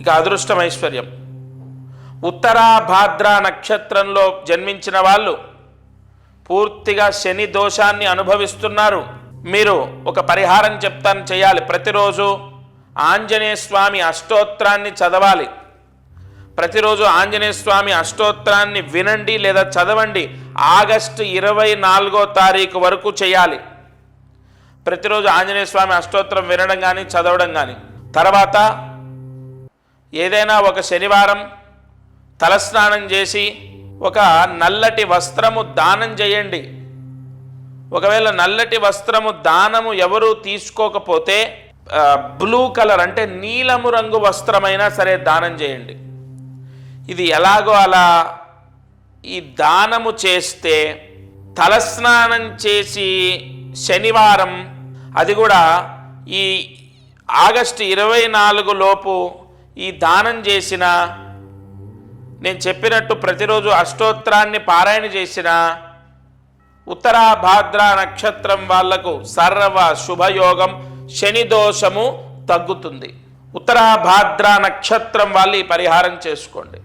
ఇక అదృష్టం ఐశ్వర్యం. ఉత్తరాభాద్ర నక్షత్రంలో జన్మించిన వాళ్ళు పూర్తిగా శని దోషాన్ని అనుభవిస్తున్నారు. మీరు ఒక పరిహారం చెప్తాను చేయాలి. ప్రతిరోజు ఆంజనేయ స్వామి అష్టోత్తరాన్ని చదవాలి. ప్రతిరోజు ఆంజనేయ స్వామి అష్టోత్తరాన్ని వినండి లేదా చదవండి. ఆగస్టు ఇరవై నాలుగో తారీఖు వరకు చేయాలి. ప్రతిరోజు ఆంజనేయ స్వామి అష్టోత్తరం వినడం కానీ చదవడం కానీ తర్వాత ఏదైనా ఒక శనివారం తలస్నానం చేసి ఒక నల్లటి వస్త్రము దానం చేయండి. ఒకవేళ నల్లటి వస్త్రము దానము ఎవరు తీసుకోకపోతే బ్లూ కలర్ అంటే నీలము రంగు వస్త్రమైనా సరే దానం చేయండి. ఇది ఎలాగో అలా ఈ దానము చేస్తే తలస్నానం చేసి శనివారం అది కూడా ఈ ఆగస్టు ఇరవై నాలుగు లోపు ఈ దానం చేసిన నేను చెప్పినట్టు ప్రతిరోజు అష్టోత్తరాన్ని పారాయణ చేసిన ఉత్తరాభాద్ర నక్షత్రం వాళ్ళకు సర్వ శుభయోగం శని దోషము తగ్గుతుంది. ఉత్తరాభాద్ర నక్షత్రం వాళ్ళు ఈ పరిహారం చేసుకోండి.